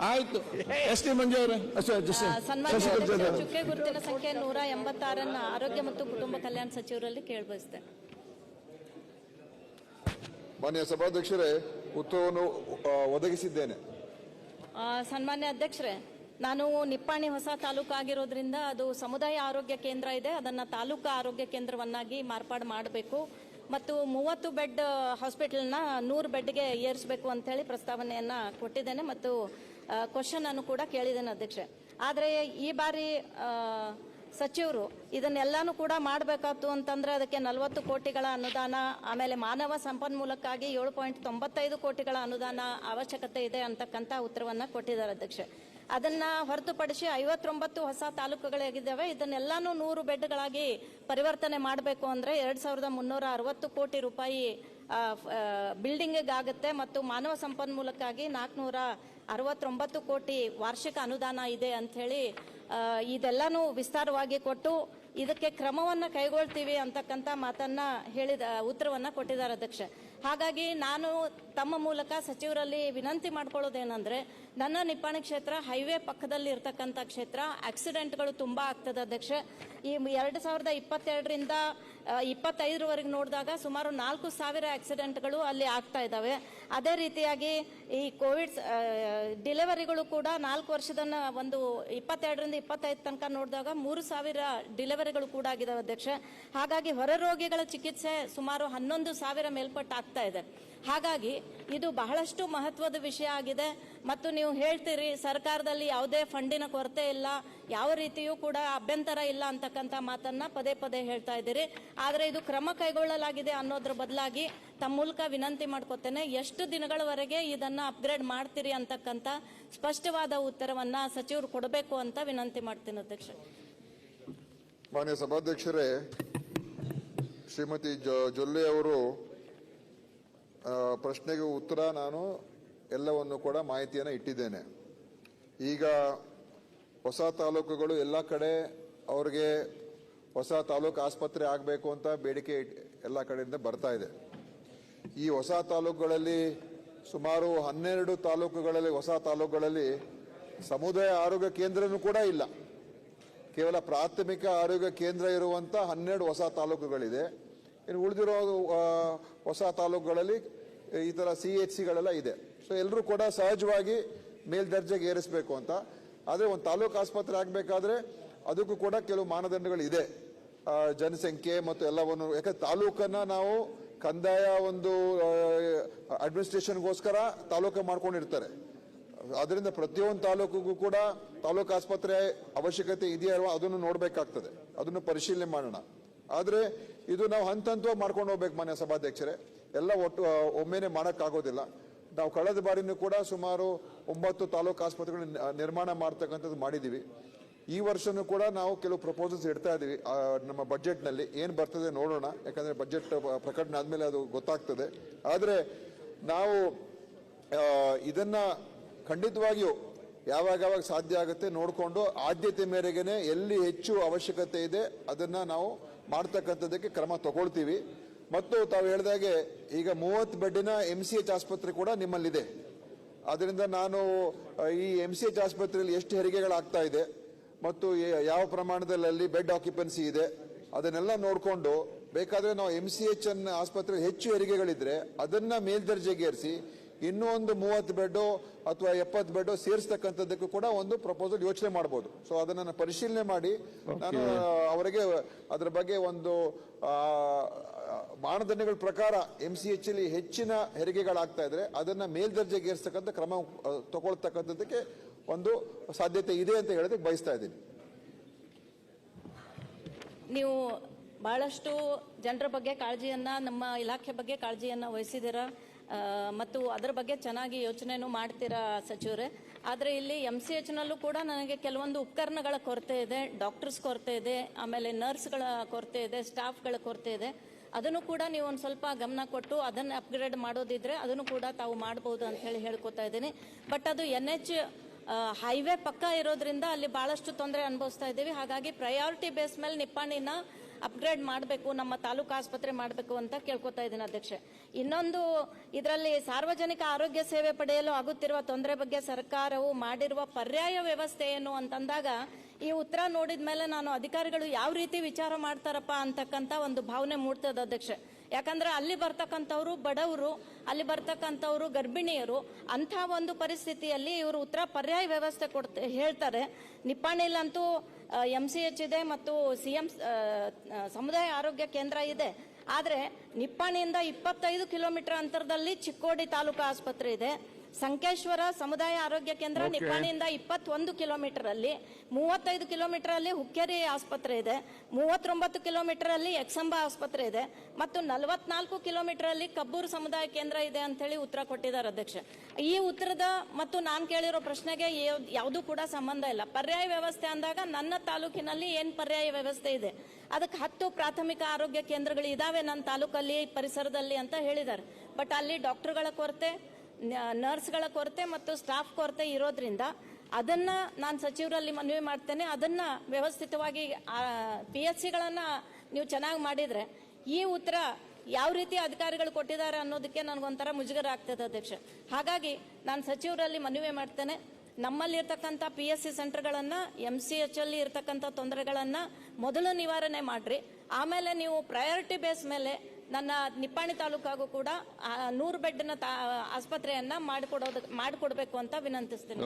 ಆಯ್ತು. S T ಮಂಜು ಅವರೇ. ಚುಕ್ಕೆ ಗುರುತಿನ ಸಂಖ್ಯೆ ನೂರ ಎಂಬತ್ತಾರನ್ನ ಆರೋಗ್ಯ ಮತ್ತು ಕುಟುಂಬ ಕಲ್ಯಾಣ ಸಚಿವರಲ್ಲಿ ಕೇಳಬಯಸ್ತೆ ಮಾನ್ಯ ಸಭಾಧ್ಯಕ್ಷರೇ ಉತ್ತರವನ್ನು ಒದಗಿಸಿದ್ದೇನೆ. ಆ, ಸನ್ಮಾನ್ಯ ಅಧ್ಯಕ್ಷರೇ ನಾನು ನಿಪ್ಪಾಣಿ ಹೊಸ ತಾಲೂಕು ಆಗಿರೋದ್ರಿಂದ ಅದು ಸಮುದಾಯ ಆರೋಗ್ಯ ಕೇಂದ್ರ ಇದೆ. ಅದನ್ನ ತಾಲೂಕು ಆರೋಗ್ಯ ಕೇಂದ್ರವನ್ನಾಗಿ ಮಾರ್ಪಾಡು ಮಾಡಬೇಕು. ಮತ್ತು ಮೂವತ್ತು ಬೆಡ್ ಹಾಸ್ಪಿಟಲ್ನ ನೂರು ಬೆಡ್ಗೆ ಏರಿಸಬೇಕು ಅಂತ ಹೇಳಿ ಪ್ರಸ್ತಾವನೆಯನ್ನ ಕೊಟ್ಟಿದ್ದೇನೆ ಮತ್ತು ಕ್ವಶನ್ ಅನ್ನು ಕೂಡ ಕೇಳಿದ್ದೇನೆ ಅಧ್ಯಕ್ಷೆ. ಆದರೆ ಈ ಬಾರಿ ಸಚಿವರು ಇದನ್ನೆಲ್ಲಾನು ಕೂಡ ಮಾಡಬೇಕಾಯ್ತು ಅಂತಂದ್ರೆ ಅದಕ್ಕೆ ನಲವತ್ತು ಕೋಟಿಗಳ ಅನುದಾನ, ಆಮೇಲೆ ಮಾನವ ಸಂಪನ್ಮೂಲಕ್ಕಾಗಿ ಏಳು ಪಾಯಿಂಟ್ ತೊಂಬತ್ತೈದು ಕೋಟಿಗಳ ಅನುದಾನ ಅವಶ್ಯಕತೆ ಇದೆ ಅಂತಕ್ಕಂಥ ಉತ್ತರವನ್ನು ಕೊಟ್ಟಿದ್ದಾರೆ ಅಧ್ಯಕ್ಷೆ. ಅದನ್ನ ಹೊರತುಪಡಿಸಿ ಐವತ್ತೊಂಬತ್ತು ಹೊಸ ತಾಲೂಕುಗಳಾಗಿದ್ದಾವೆ. ಇದನ್ನೆಲ್ಲಾನು ನೂರು ಬೆಡ್ಗಳಾಗಿ ಪರಿವರ್ತನೆ ಮಾಡಬೇಕು ಅಂದ್ರೆ ಎರಡ್ ಸಾವಿರದ ಮುನ್ನೂರ ಅರವತ್ತು ಕೋಟಿ ರೂಪಾಯಿ ಬಿಲ್ಡಿಂಗ್ ಆಗುತ್ತೆ ಮತ್ತು ಮಾನವ ಸಂಪನ್ಮೂಲಕ್ಕಾಗಿ ನಾಲ್ಕುನೂರ ಅರವತ್ತೊಂಬತ್ತು ಕೋಟಿ ವಾರ್ಷಿಕ ಅನುದಾನ ಇದೆ ಅಂತ ಹೇಳಿ ಇದೆಲ್ಲಾನು ವಿಸ್ತಾರವಾಗಿ ಕೊಟ್ಟು ಇದಕ್ಕೆ ಕ್ರಮವನ್ನು ಕೈಗೊಳ್ತೀವಿ ಅಂತಕ್ಕಂಥ ಮಾತನ್ನ ಹೇಳಿದ, ಉತ್ತರವನ್ನ ಕೊಟ್ಟಿದ್ದಾರೆ ಅಧ್ಯಕ್ಷ. ಹಾಗಾಗಿ ನಾನು ತಮ್ಮ ಮೂಲಕ ಸಚಿವರಲ್ಲಿ ವಿನಂತಿ ಮಾಡ್ಕೊಳ್ಳೋದೇನೆಂದರೆ, ನನ್ನ ನಿಪ್ಪಾಣಿ ಕ್ಷೇತ್ರ ಹೈವೇ ಪಕ್ಕದಲ್ಲಿ ಇರ್ತಕ್ಕಂಥ ಕ್ಷೇತ್ರ ಆಕ್ಸಿಡೆಂಟ್ಗಳು ತುಂಬಾ ಆಗ್ತದೆ ಅಧ್ಯಕ್ಷ. ಈ ಎರಡು ಸಾವಿರದ ಇಪ್ಪತ್ತೆರಡರಿಂದ ಇಪ್ಪತ್ತೈದರವರೆಗೆ ನೋಡಿದಾಗ ಸುಮಾರು ನಾಲ್ಕು ಸಾವಿರ ಆಕ್ಸಿಡೆಂಟ್ಗಳು ಅಲ್ಲಿ ಆಗ್ತಾ ಇದ್ದಾವೆ. ಅದೇ ರೀತಿಯಾಗಿ ಈ ಕೋವಿಡ್ ಡಿಲೆವರಿಗಳು ಕೂಡ ನಾಲ್ಕು ವರ್ಷದ ಒಂದು ಇಪ್ಪತ್ತೆರಡರಿಂದ ಇಪ್ಪತ್ತೈದು ತನಕ ನೋಡಿದಾಗ ಮೂರು ಸಾವಿರ ಡಿಲೆವರಿಗಳು ಕೂಡ ಆಗಿದ್ದಾವೆ ಅಧ್ಯಕ್ಷ. ಹಾಗಾಗಿ ಹೊರ ರೋಗಿಗಳ ಚಿಕಿತ್ಸೆ ಸುಮಾರು ಹನ್ನೊಂದು ಸಾವಿರ ಮೇಲ್ಪಟ್ಟು ಆಗ್ತಾ ಇದೆ. ಹಾಗಾಗಿ ಇದು ಬಹಳಷ್ಟು ಮಹತ್ವದ ವಿಷಯ ಆಗಿದೆ. ಮತ್ತು ನೀವು ಹೇಳ್ತೀರಿ, ಸರ್ಕಾರದಲ್ಲಿ ಯಾವುದೇ ಫಂಡಿನ ಕೊರತೆ ಇಲ್ಲ, ಯಾವ ರೀತಿಯೂ ಕೂಡ ಅಭ್ಯಂತರ ಇಲ್ಲ ಅಂತಕ್ಕಂಥ ಮಾತನ್ನ ಪದೇ ಪದೇ ಹೇಳ್ತಾ ಇದ್ದೀರಿ. ಆದರೆ ಇದು ಕ್ರಮ ಕೈಗೊಳ್ಳಲಾಗಿದೆ ಅನ್ನೋದ್ರ ಬದಲಾಗಿ ತಮ್ಮ ಮೂಲಕ ವಿನಂತಿ ಮಾಡ್ಕೊತೇನೆ, ಎಷ್ಟು ದಿನಗಳವರೆಗೆ ಇದನ್ನ ಅಪ್ಗ್ರೇಡ್ ಮಾಡ್ತೀರಿ ಅಂತಕ್ಕಂಥ ಸ್ಪಷ್ಟವಾದ ಉತ್ತರವನ್ನ ಸಚಿವರು ಕೊಡಬೇಕು ಅಂತ ವಿನಂತಿ ಮಾಡ್ತೀನಿ ಅಧ್ಯಕ್ಷ ಮಾನ್ಯ ಸಭಾಧ್ಯಕ್ಷರೇ, ಶ್ರೀಮತಿ ಜೊಲ್ಲೆ ಅವರು ಪ್ರಶ್ನೆಗೆ ಉತ್ತರ ನಾನು ಎಲ್ಲವನ್ನು ಕೂಡ ಮಾಹಿತಿಯನ್ನು ಇಟ್ಟಿದ್ದೇನೆ. ಈಗ ಹೊಸ ತಾಲೂಕುಗಳು ಎಲ್ಲ ಕಡೆ ಅವ್ರಿಗೆ ಹೊಸ ತಾಲೂಕು ಆಸ್ಪತ್ರೆ ಆಗಬೇಕು ಅಂತ ಬೇಡಿಕೆ ಎಲ್ಲ ಕಡೆಯಿಂದ ಬರ್ತಾ ಇದೆ. ಈ ಹೊಸ ತಾಲೂಕುಗಳಲ್ಲಿ ಸುಮಾರು ಹನ್ನೆರಡು ತಾಲೂಕುಗಳಲ್ಲಿ, ಹೊಸ ತಾಲೂಕುಗಳಲ್ಲಿ ಸಮುದಾಯ ಆರೋಗ್ಯ ಕೇಂದ್ರನೂ ಕೂಡ ಇಲ್ಲ. ಕೇವಲ ಪ್ರಾಥಮಿಕ ಆರೋಗ್ಯ ಕೇಂದ್ರ ಇರುವಂಥ ಹನ್ನೆರಡು ಹೊಸ ತಾಲೂಕುಗಳಿದೆ. ಇನ್ನು ಉಳಿದಿರೋ ಹೊಸ ತಾಲೂಕುಗಳಲ್ಲಿ ಈ ಥರ ಸಿ ಎಚ್ ಸಿಗಳೆಲ್ಲ ಇದೆ. ಸೊ ಎಲ್ಲರೂ ಕೂಡ ಸಹಜವಾಗಿ ಮೇಲ್ದರ್ಜೆಗೆ ಏರಿಸಬೇಕು ಅಂತ. ಆದರೆ ಒಂದು ತಾಲೂಕು ಆಸ್ಪತ್ರೆ ಆಗಬೇಕಾದ್ರೆ ಅದಕ್ಕೂ ಕೂಡ ಕೆಲವು ಮಾನದಂಡಗಳು ಇದೆ. ಜನಸಂಖ್ಯೆ ಮತ್ತು ಎಲ್ಲವನ್ನು, ಯಾಕಂದ್ರೆ ತಾಲೂಕನ್ನು ನಾವು ಕಂದಾಯ ಒಂದು ಅಡ್ಮಿನಿಸ್ಟ್ರೇಷನ್ಗೋಸ್ಕರ ತಾಲೂಕು ಮಾಡ್ಕೊಂಡಿರ್ತಾರೆ. ಅದರಿಂದ ಪ್ರತಿಯೊಂದು ತಾಲೂಕಿಗೂ ಕೂಡ ತಾಲೂಕು ಆಸ್ಪತ್ರೆ ಅವಶ್ಯಕತೆ ಇದೆಯಾ ಅಲ್ವಾ ಅದನ್ನು ನೋಡಬೇಕಾಗ್ತದೆ. ಅದನ್ನು ಪರಿಶೀಲನೆ ಮಾಡೋಣ. ಆದರೆ ಇದು ನಾವು ಹಂತ ಹಂತವಾಗಿ ಮಾಡ್ಕೊಂಡು ಹೋಗ್ಬೇಕು ಮಾನ್ಯ ಸಭಾಧ್ಯಕ್ಷರೇ. ಎಲ್ಲ ಒಟ್ಟು ಒಮ್ಮೆನೆ ಮಾಡೋಕ್ಕಾಗೋದಿಲ್ಲ. ನಾವು ಕಳೆದ ಬಾರಿನೂ ಕೂಡ ಸುಮಾರು ಒಂಬತ್ತು ತಾಲೂಕು ಆಸ್ಪತ್ರೆಗಳನ್ನ ನಿರ್ಮಾಣ ಮಾಡ್ತಕ್ಕಂಥದ್ದು ಮಾಡಿದ್ದೀವಿ. ಈ ವರ್ಷನೂ ಕೂಡ ನಾವು ಕೆಲವು ಪ್ರಪೋಸಲ್ಸ್ ಇಡ್ತಾ ಇದ್ದೀವಿ ನಮ್ಮ ಬಜೆಟ್ನಲ್ಲಿ ಏನು ಬರ್ತದೆ ನೋಡೋಣ. ಯಾಕಂದರೆ ಬಜೆಟ್ ಪ್ರಕಟಣೆ ಆದಮೇಲೆ ಅದು ಗೊತ್ತಾಗ್ತದೆ. ಆದರೆ ನಾವು ಇದನ್ನು ಇದನ್ನ ಖಂಡಿತವಾಗಿಯೂ ಯಾವಾಗ ಯಾವಾಗ ಸಾಧ್ಯ ಆಗುತ್ತೆ ನೋಡಿಕೊಂಡು ಆದ್ಯತೆ ಮೇರೆಗೆ ಎಲ್ಲಿ ಹೆಚ್ಚು ಅವಶ್ಯಕತೆ ಇದೆ ಅದನ್ನು ನಾವು ಮಾಡ್ತಕ್ಕಂಥದ್ದಕ್ಕೆ ಕ್ರಮ ತಗೊಳ್ತೀವಿ. ಮತ್ತು ತಾವು ಹೇಳಿದಾಗೆ ಈಗ ಮೂವತ್ತು ಬೆಡ್ಡಿನ ಎಂ ಸಿ ಎಚ್ ಆಸ್ಪತ್ರೆ ಕೂಡ ನಿಮ್ಮಲ್ಲಿದೆ. ಅದರಿಂದ ನಾನು ಈ ಎಂ ಸಿ ಎಚ್ ಆಸ್ಪತ್ರೆಯಲ್ಲಿ ಎಷ್ಟು ಹೆರಿಗೆಗಳಾಗ್ತಾ ಇದೆ ಮತ್ತು ಯಾವ ಪ್ರಮಾಣದಲ್ಲಿ ಅಲ್ಲಿ ಬೆಡ್ ಆಕ್ಯುಪೆನ್ಸಿ ಇದೆ ಅದನ್ನೆಲ್ಲ ನೋಡಿಕೊಂಡು ಬೇಕಾದರೆ ನಾವು ಎಂ ಸಿ ಎಚ್ ಅನ್ನ ಆಸ್ಪತ್ರೆ ಹೆಚ್ಚು ಹೆರಿಗೆಗಳಿದ್ರೆ ಅದನ್ನು ಮೇಲ್ದರ್ಜೆಗೇರಿಸಿ ಇನ್ನೂ ಒಂದು ಮೂವತ್ತು ಬೆಡ್ಡು ಅಥವಾ ಎಪ್ಪತ್ತು ಬೆಡ್ ಸೇರಿಸ್ತಕ್ಕಂಥದ್ದಕ್ಕೂ ಕೂಡ ಒಂದು ಪ್ರಪೋಸಲ್ ಯೋಚನೆ ಮಾಡಬಹುದು ಸೊ ಅದನ್ನು ಪರಿಶೀಲನೆ ಮಾಡಿ ನಾನು ಅವರಿಗೆ ಅದರ ಬಗ್ಗೆ ಒಂದು ಮಾನದಂಡಗಳ ಪ್ರಕಾರ ಎಂ ಸಿ ಎಚ್ ಅಲ್ಲಿ ಹೆಚ್ಚಿನ ಹೆರಿಗೆಗಳಾಗ್ತಾ ಇದ್ರೆ ಅದನ್ನ ಮೇಲ್ದರ್ಜೆಗೇರಿಸ್ತಕ್ಕಂಥ ಕ್ರಮ ತಗೊಳ್ತಕ್ಕಂಥದ್ದಕ್ಕೆ ಒಂದು ಸಾಧ್ಯತೆ ಇದೆ ಅಂತ ಹೇಳೋದಕ್ಕೆ ಬಯಸ್ತಾ ಇದ್ದೀನಿ. ನೀವು ಬಹಳಷ್ಟು ಜನರ ಬಗ್ಗೆ ಕಾಳಜಿಯನ್ನ, ನಮ್ಮ ಇಲಾಖೆ ಬಗ್ಗೆ ಕಾಳಜಿಯನ್ನ ವಹಿಸಿದಿರ ಮತ್ತು ಅದರ ಬಗ್ಗೆ ಚೆನ್ನಾಗಿ ಯೋಚನೆನೂ ಮಾಡ್ತೀರಾ ಸಚಿವರೇ? ಆದರೆ ಇಲ್ಲಿ ಎಂ ಸಿ ಎಚ್ನಲ್ಲೂ ಕೂಡ ನನಗೆ ಕೆಲವೊಂದು ಉಪಕರಣಗಳ ಕೊರತೆ ಇದೆ ಡಾಕ್ಟರ್ಸ್ ಕೊರತೆ ಇದೆ, ಆಮೇಲೆ ನರ್ಸ್ಗಳ ಕೊರತೆ ಇದೆ ಸ್ಟಾಫ್ಗಳ ಕೊರತೆ ಇದೆ. ಅದನ್ನು ಕೂಡ ನೀವು ಒಂದು ಸ್ವಲ್ಪ ಗಮನ ಕೊಟ್ಟು ಅದನ್ನು ಅಪ್ಗ್ರೇಡ್ ಮಾಡೋದಿದ್ರೆ ಅದನ್ನು ಕೂಡ ತಾವು ಮಾಡಬಹುದು ಅಂತ ಹೇಳಿ ಹೇಳ್ಕೊತಾ ಇದ್ದೀನಿ. ಬಟ್ ಅದು ಎನ್ ಎಚ್ ಹೈವೇ ಪಕ್ಕ ಇರೋದ್ರಿಂದ ಅಲ್ಲಿ ಬಹಳಷ್ಟು ತೊಂದರೆ ಅನುಭವಿಸ್ತಾ ಇದ್ದೀವಿ. ಹಾಗಾಗಿ ಪ್ರಯಾರಿಟಿ ಬೇಸ್ ಮೇಲೆ ನಿಪ್ಪಾಣಿನ ಅಪ್ಗ್ರೇಡ್ ಮಾಡಬೇಕು, ನಮ್ಮ ತಾಲೂಕು ಆಸ್ಪತ್ರೆ ಮಾಡಬೇಕು ಅಂತ ಕೇಳ್ಕೊತಾ ಇದ್ದೀನಿ ಅಧ್ಯಕ್ಷೆ. ಇನ್ನೊಂದು, ಇದರಲ್ಲಿ ಸಾರ್ವಜನಿಕ ಆರೋಗ್ಯ ಸೇವೆ ಪಡೆಯಲು ಆಗುತ್ತಿರುವ ತೊಂದರೆ ಬಗ್ಗೆ ಸರ್ಕಾರವು ಮಾಡಿರುವ ಪರ್ಯಾಯ ವ್ಯವಸ್ಥೆ ಏನು ಅಂತಂದಾಗ ಈ ಉತ್ತರ ನೋಡಿದ ಮೇಲೆ ನಾನು ಅಧಿಕಾರಿಗಳು ಯಾವ ರೀತಿ ವಿಚಾರ ಮಾಡ್ತಾರಪ್ಪ ಅಂತಕ್ಕಂಥ ಒಂದು ಭಾವನೆ ಮೂಡ್ತದೆ ಅಧ್ಯಕ್ಷ. ಯಾಕಂದ್ರೆ ಅಲ್ಲಿ ಬರ್ತಕ್ಕಂಥವ್ರು ಬಡವರು, ಅಲ್ಲಿ ಬರ್ತಕ್ಕಂಥವ್ರು ಗರ್ಭಿಣಿಯರು, ಅಂಥ ಒಂದು ಪರಿಸ್ಥಿತಿಯಲ್ಲಿ ಇವರು ಉತ್ತರ ಪರ್ಯಾಯ ವ್ಯವಸ್ಥೆ ಕೊಡ್ತ, ಹೇಳ್ತಾರೆ. ನಿಪ್ಪಾಣಿಲಂತೂ ಎಂ ಸಿ ಎಚ್ ಇದೆ ಮತ್ತು ಸಿ ಎಂ ಸಮುದಾಯ ಆರೋಗ್ಯ ಕೇಂದ್ರ ಇದೆ. ಆದರೆ ನಿಪ್ಪಾಣಿಯಿಂದ ಇಪ್ಪತ್ತೈದು ಕಿಲೋಮೀಟರ್ ಅಂತರದಲ್ಲಿ ಚಿಕ್ಕೋಡಿ ತಾಲೂಕು ಆಸ್ಪತ್ರೆ ಇದೆ. ಸಂಕೇಶ್ವರ ಸಮುದಾಯ ಆರೋಗ್ಯ ಕೇಂದ್ರ ನಿಪ್ಪಾಣಿಯಿಂದ ಇಪ್ಪತ್ತೊಂದು ಕಿಲೋಮೀಟರ್ ಅಲ್ಲಿ ಮೂವತ್ತೈದು ಕಿಲೋಮೀಟರ್ ಅಲ್ಲಿ ಹುಕ್ಕೇರಿ ಆಸ್ಪತ್ರೆ ಇದೆ ಮೂವತ್ತೊಂಬತ್ತು ಕಿಲೋಮೀಟರ್ ಅಲ್ಲಿ ಎಕ್ಸಂಬ ಆಸ್ಪತ್ರೆ ಇದೆ ಮತ್ತು ನಲವತ್ನಾಲ್ಕು ಕಿಲೋಮೀಟರ್ ಅಲ್ಲಿ ಕಬ್ಬೂರು ಸಮುದಾಯ ಕೇಂದ್ರ ಇದೆ ಅಂತ ಹೇಳಿ ಉತ್ತರ ಕೊಟ್ಟಿದ್ದಾರೆ ಅಧ್ಯಕ್ಷ. ಈ ಉತ್ತರದ ಮತ್ತು ನಾನು ಕೇಳಿರೋ ಪ್ರಶ್ನೆಗೆ ಯಾವುದೂ ಕೂಡ ಸಂಬಂಧ ಇಲ್ಲ. ಪರ್ಯಾಯ ವ್ಯವಸ್ಥೆ ಅಂದಾಗ ನನ್ನ ತಾಲೂಕಿನಲ್ಲಿ ಏನ್ ಪರ್ಯಾಯ ವ್ಯವಸ್ಥೆ ಇದೆ? ಅದಕ್ಕೆ ಹತ್ತು ಪ್ರಾಥಮಿಕ ಆರೋಗ್ಯ ಕೇಂದ್ರಗಳು ಇದಾವೆ ನನ್ನ ತಾಲೂಕಲ್ಲಿ ಪರಿಸರದಲ್ಲಿ ಅಂತ ಹೇಳಿದ್ದಾರೆ. ಬಟ್ ಅಲ್ಲಿ ಡಾಕ್ಟರ್ಗಳ ಕೊರತೆ ನರ್ಸ್ಗಳ ಕೊರತೆ ಮತ್ತು ಸ್ಟಾಫ್ ಕೊರತೆ ಇರೋದ್ರಿಂದ ಅದನ್ನ ನಾನು ಸಚಿವರಲ್ಲಿ ಮನವಿ ಮಾಡ್ತೇನೆ. ಅದನ್ನ ವ್ಯವಸ್ಥಿತವಾಗಿ ಪಿ ಎಚ್ ಸಿಗಳನ್ನ ನೀವು ಚೆನ್ನಾಗಿ ಮಾಡಿದ್ರೆ ಈ ಉತ್ತರ ಯಾವ ರೀತಿ ಅಧಿಕಾರಿಗಳು ಕೊಟ್ಟಿದ್ದಾರೆ ಅನ್ನೋದಕ್ಕೆ ನನಗೊಂಥರ ಮುಜುಗರ ಆಗ್ತದೆ ಅಧ್ಯಕ್ಷ. ಹಾಗಾಗಿ ನಾನು ಸಚಿವರಲ್ಲಿ ಮನವಿ ಮಾಡ್ತೇನೆ. ನಮ್ಮಲ್ಲಿರ್ತಕ್ಕಂಥ ಪಿ ಎಸ್ ಸಿ ಸೆಂಟರ್ಗಳನ್ನ ಎಂ ಸಿ ಎಚ್ ಅಲ್ಲಿ ಇರ್ತಕ್ಕಂಥ ತೊಂದರೆಗಳನ್ನ ಮೊದಲು ನಿವಾರಣೆ ಮಾಡ್ರಿ. ಆಮೇಲೆ ನೀವು ಪ್ರಯಾರಿಟಿ ಬೇಸ್ ಮೇಲೆ ನನ್ನ ನಿಪ್ಪಾಣಿ ತಾಲೂಕಾಗೂ ಕೂಡ ನೂರು ಬೆಡ್ನ ಆಸ್ಪತ್ರೆಯನ್ನ ಮಾಡಿಕೊಡೋದು, ಮಾಡಿಕೊಡ್ಬೇಕು ಅಂತ ವಿನಂತಿಸ್ತೇನೆ.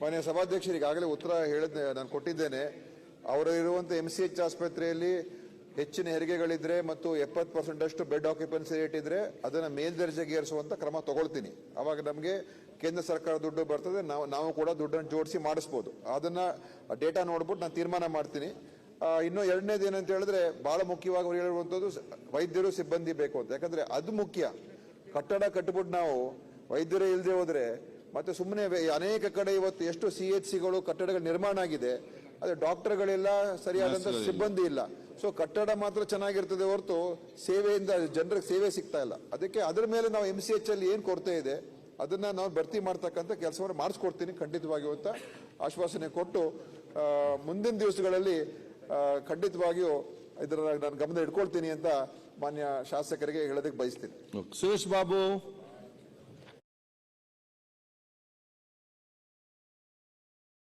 ಮಾನ್ಯ ಸಭಾಧ್ಯಕ್ಷರು ಈಗಾಗಲೇ ಉತ್ತರ ಹೇಳಿದ, ನಾನು ಕೊಟ್ಟಿದ್ದೇನೆ. ಅವರು ಇರುವಂತ ಎಂ ಸಿ ಎಚ್ ಆಸ್ಪತ್ರೆಯಲ್ಲಿ ಹೆಚ್ಚಿನ ಹೆರಿಗೆಗಳಿದ್ರೆ ಮತ್ತು ಎಪ್ಪತ್ತು ಪರ್ಸೆಂಟ್ ಅಷ್ಟು ಬೆಡ್ ಆಕ್ಯುಪೆನ್ಸಿ ರೇಟ್ ಇದ್ರೆ ಅದನ್ನ ಮೇಲ್ದರ್ಜೆಗೆ ಏರಿಸುವಂತ ಕ್ರಮ ತಗೊಳ್ತೀನಿ. ಅವಾಗ ನಮಗೆ ಕೇಂದ್ರ ಸರ್ಕಾರ ದುಡ್ಡು ಬರ್ತದೆ. ನಾವು ನಾವು ಕೂಡ ದುಡ್ಡನ್ನು ಜೋಡಿಸಿ ಮಾಡಿಸ್ಬೋದು. ಅದನ್ನ ಡೇಟಾ ನೋಡ್ಬಿಟ್ಟು ನಾನು ತೀರ್ಮಾನ ಮಾಡ್ತೀನಿ. ಇನ್ನು ಎರಡನೇದು ಏನಂತ ಹೇಳಿದ್ರೆ ಬಹಳ ಮುಖ್ಯವಾಗಿ ಅವ್ರು ಹೇಳುವಂಥದ್ದು ವೈದ್ಯರು ಸಿಬ್ಬಂದಿ ಬೇಕು ಅಂತ. ಯಾಕಂದ್ರೆ ಅದು ಮುಖ್ಯ. ಕಟ್ಟಡ ಕಟ್ಬಿಟ್ಟು ನಾವು ವೈದ್ಯರೇ ಇಲ್ಲದೆ ಹೋದ್ರೆ ಮತ್ತೆ ಸುಮ್ಮನೆ ಅನೇಕ ಕಡೆ ಇವತ್ತು ಎಷ್ಟು ಸಿ ಎಚ್ ಸಿಗಳು ಕಟ್ಟಡಗಳು ನಿರ್ಮಾಣ ಆಗಿದೆ ಅದೇ ಡಾಕ್ಟರ್ಗಳೆಲ್ಲ ಸರಿಯಾದಂತ ಸಿಬ್ಬಂದಿ ಇಲ್ಲ. ಸೊ ಕಟ್ಟಡ ಮಾತ್ರ ಚೆನ್ನಾಗಿರ್ತದೆ ಹೊರತು ಸೇವೆಯಿಂದ ಜನರಿಗೆ ಸೇವೆ ಸಿಗ್ತಾ ಇಲ್ಲ. ಅದಕ್ಕೆ ಅದರ ಮೇಲೆ ನಾವು ಎಂ ಸಿ ಎಚ್ ಅಲ್ಲಿ ಏನು ಕೊರತೆ ಇದೆ ಅದನ್ನ ನಾವು ಭರ್ತಿ ಮಾಡ್ತಕ್ಕಂಥ ಕೆಲಸವನ್ನು ಮಾಡಿಸ್ಕೊಡ್ತೀನಿ ಖಂಡಿತವಾಗಿ ಅಂತ ಆಶ್ವಾಸನೆ ಕೊಟ್ಟು ಮುಂದಿನ ದಿವಸಗಳಲ್ಲಿ ಖಂಡಿತವಾಗಿಯೂ ಇದರ ನಾನು ಗಮನ ಇಟ್ಕೊಳ್ತೀನಿ ಅಂತ ಮಾನ್ಯ ಶಾಸಕರಿಗೆ ಹೇಳೋದಕ್ಕೆ ಬಯಸ್ತೀನಿ. ಸುರೇಶ್ ಬಾಬು.